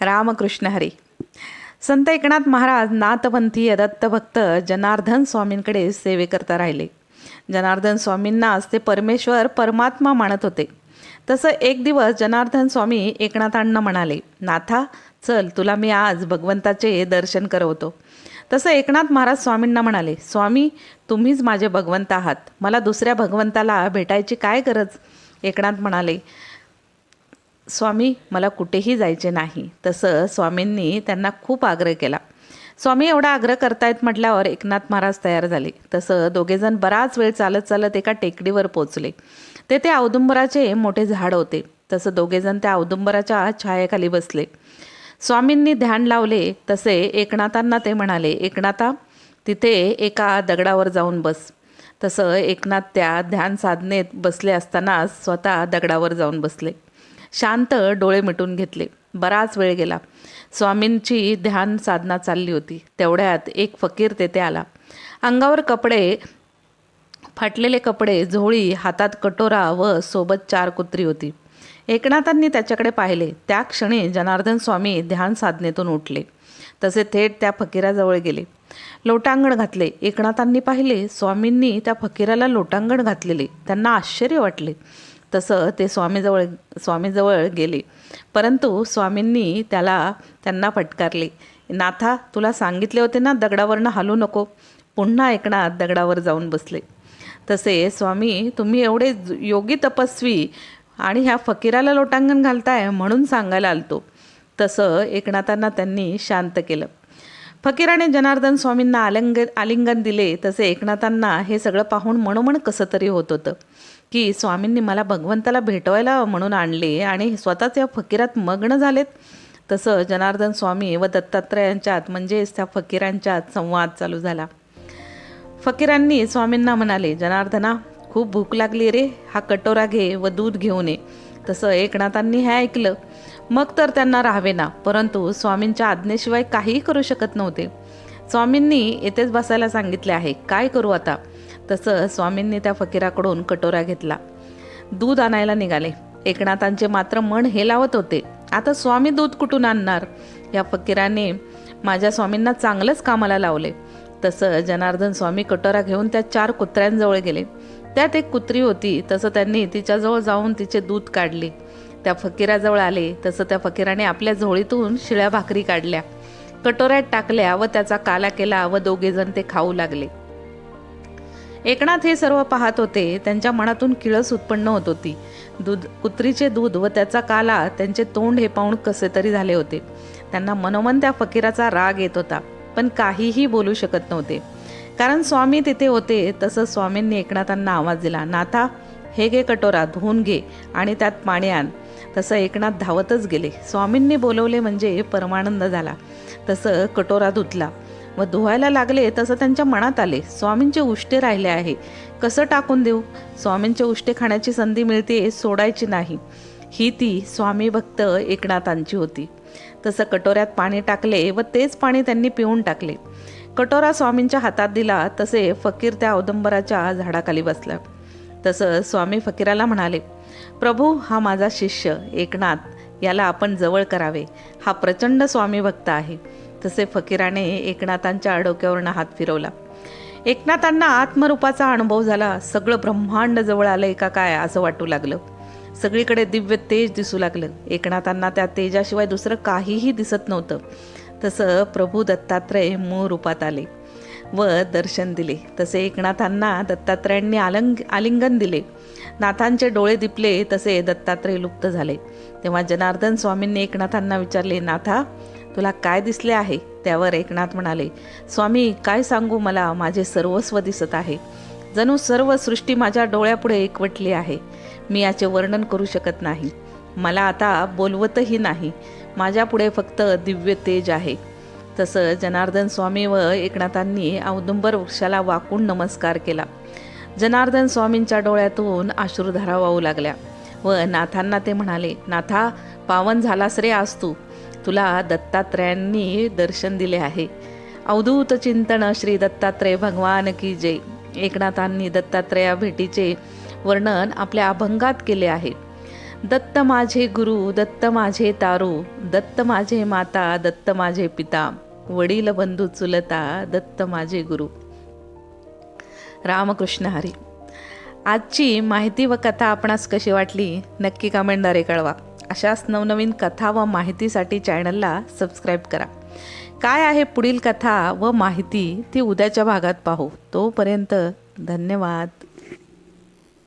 रामकृष्ण हरी. संत एकनाथ महाराज नाथपंथीय दत्तभक्त जनार्दन स्वामींकडे सेवेकरता राहिले. जनार्दन स्वामींनाच ते परमेश्वर परमात्मा मानत होते. तसं एक दिवस जनार्दन स्वामी एकनाथांना म्हणाले नाथा चल तुला मी आज भगवंताचे दर्शन करवतो. तसं एकनाथ महाराज स्वामींना म्हणाले स्वामी तुम्हीच माझे भगवंत आहात. मला दुसऱ्या भगवंताला भेटायची काय गरज? एकनाथ म्हणाले स्वामी मला कुठेही जायचे नाही. तसं स्वामींनी त्यांना खूप आग्रह केला. स्वामी एवढा आग्रह करतायत म्हटल्यावर एकनाथ महाराज तयार झाले. तसं दोघेजण बराच वेळ चालत चालत एका टेकडीवर पोचले तेथे औदुंबराचे मोठे झाड होते. तसं दोघेजण त्या औदुंबराच्या छायेखाली बसले. स्वामींनी ध्यान लावले. तसे एकनाथांना ते म्हणाले एकनाथा तिथे एका दगडावर जाऊन बस. तसं एकनाथ त्या ध्यान साधनेत बसले असतानाच स्वतः दगडावर जाऊन बसले. शांत डोळे मिटून घेतले. बराच वेळ गेला. स्वामींची ध्यान साधना चालली होती. तेवढ्यात एक फकीर तेथे आला. अंगावर कपडे फाटलेले कपडे झोळी हातात कटोरा व सोबत चार कुत्री होती. एकनाथांनी त्याच्याकडे पाहिले. त्या क्षणी जनार्दन स्वामी ध्यान साधनेतून उठले. तसे थेट त्या फकीराजवळ गेले. लोटांगण घातले. एकनाथांनी पाहिले. स्वामींनी त्या फकीराला लोटांगण घातलेले. त्यांना आश्चर्य वाटले. तसं ते स्वामीजवळ स्वामीजवळ गेले. परंतु स्वामींनी त्याला त्यांना फटकारले. नाथा तुला सांगितले होते ना दगडावरनं हलू नको. पुन्हा एकनाथ दगडावर जाऊन बसले. तसे स्वामी तुम्ही एवढे योगी तपस्वी आणि ह्या फकीराला लोटांगण घालताय म्हणून सांगायला आलतो. तसं एकनाथांना त्यांनी शांत केलं. फकीराने जनार्दन स्वामींना आलिंग आलिंगन दिले तसे एकनाथांना हे सगळं पाहून मनोमन कसं तरी होत होतं. की स्वामींनी मला भगवंताला भेटवायला म्हणून आणले आणि स्वतःच या फकीरात मग्न झालेत. तसं जनार्दन स्वामी व दत्तात्रयांच्यात म्हणजेच त्या फकीरांच्यात संवाद चालू झाला. फकीरांनी स्वामींना म्हणाले जनार्दना खूप भूक लागली रे. हा कटोरा घे व दूध घेऊन ये. तसं एकनाथांनी हे ऐकलं. मग तर त्यांना राहावे ना परंतु स्वामींच्या आज्ञेशिवाय काहीही करू शकत नव्हते. स्वामींनी येथेच बसायला सांगितले आहे काय करू आता? तसं स्वामींनी त्या फकीराकडून कटोरा घेतला. दूध आणायला निघाले. एकनाथांचे मात्र मन हे लावत होते. आता स्वामी दूध कुठून आणणार? या फकीराने माझ्या स्वामींना चांगलंच कामाला लावले. तसं जनार्दन स्वामी कटोरा घेऊन त्या चार कुत्र्यांजवळ गेले. त्यात एक कुत्री होती तसं त्यांनी तिच्याजवळ जाऊन तिचे दूध काढले. त्या फकीराजवळ आले तसं त्या फकीराने आपल्या झोळीतून शिळ्या भाकरी काढल्या. कटोऱ्यात टाकल्या व त्याचा काला केला व दोघेजण ते खाऊ लागले. एकनाथ हे सर्व पाहत होते त्यांच्या मनातून किळस उत्पन्न होत होती. दूध कुत्रीचे दूध व त्याचा काला त्यांचे तोंड हे पाहून कसे तरी झाले होते. त्यांना मनोमन त्या फकीराचा राग येत होता पण काहीही बोलू शकत नव्हते. कारण स्वामी तिथे होते तसं स्वामींनी एकनाथांना आवाज दिला नाथा हे घे कटोरा धुवून घे आणि त्यात पाणी आण. तसं एकनाथ धावतच गेले. स्वामींनी बोलवले म्हणजे परमानंद झाला. तसं कटोरा धुतला. व धुवायला लागले तसं त्यांच्या मनात आले. स्वामींचे उष्टे राहिले आहे. कसं टाकून देऊ? स्वामींचे उष्टे खाण्याची संधी मिळते सोडायची नाही. ही ती स्वामी भक्त एकनाथांची होती. तसं कटोऱ्यात पाणी टाकले व तेच पाणी त्यांनी पिऊन टाकले. कटोरा स्वामींच्या हातात दिला तसे फकीर त्या औदंबराच्या झाडाखाली बसला. तसं स्वामी फकीराला म्हणाले प्रभू हा माझा शिष्य एकनाथ याला आपण जवळ करावे. हा प्रचंड स्वामी भक्त आहे. तसे फकीराने एकनाथांच्या डोक्यावरनं हात फिरवला. एकनाथांना आत्मरूपाचा अनुभव झाला. सगळं ब्रह्मांड जवळ आलं का काय असं वाटू लागलं. सगळीकडे दिव्य तेज दिसू लागलं. एकनाथांना त्या तेजाशिवाय दुसरं काहीही दिसत नव्हतं. तसं प्रभू दत्तात्रय मूळ रूपात आले व दर्शन दिले. तसे एकनाथांना दत्तात्रयांनी आलंग आलिंगन दिले. नाथांचे डोळे दिपले तसे दत्तात्रय लुप्त झाले. तेव्हा जनार्दन स्वामींनी एकनाथांना विचारले नाथा तुला काय दिसले आहे? त्यावर एकनाथ म्हणाले स्वामी काय सांगू मला? माझे सर्वस्व दिसत आहे. जणू सर्व सृष्टी माझ्या डोळ्यापुढे एकवटली आहे. मी याचे वर्णन करू शकत नाही. मला आता बोलवतही नाही. माझ्यापुढे फक्त दिव्य तेज आहे. तसं जनार्दन स्वामी व एकनाथांनी औदुंबर वृक्षाला वाकून नमस्कार केला. जनार्दन स्वामींच्या डोळ्यातून अश्रुधारा वाहू लागल्या व नाथांना ते म्हणाले नाथा पावन झालास रे आज तू. तुला दत्तात्रयांनी दर्शन दिले आहे. अवधूत चिंतन श्री दत्तात्रय भगवान की जय. एकनाथांनी दत्तात्रया भेटीचे वर्णन आपल्या अभंगात केले आहे. दत्त माझे गुरु दत्त माझे तारू दत्त माझे माता दत्त माझे पिता वडील बंधू चुलता दत्त माझे गुरु. रामकृष्ण हरी. आजची माहिती व कथा आपणास कशी वाटली नक्की कमेंटद्वारे कळवा. अशाच नवनवीन कथा व माहितीसाठी चॅनलला सबस्क्राईब करा. काय आहे पुढील कथा व माहिती ती उद्याच्या भागात पाहू. तोपर्यंत धन्यवाद.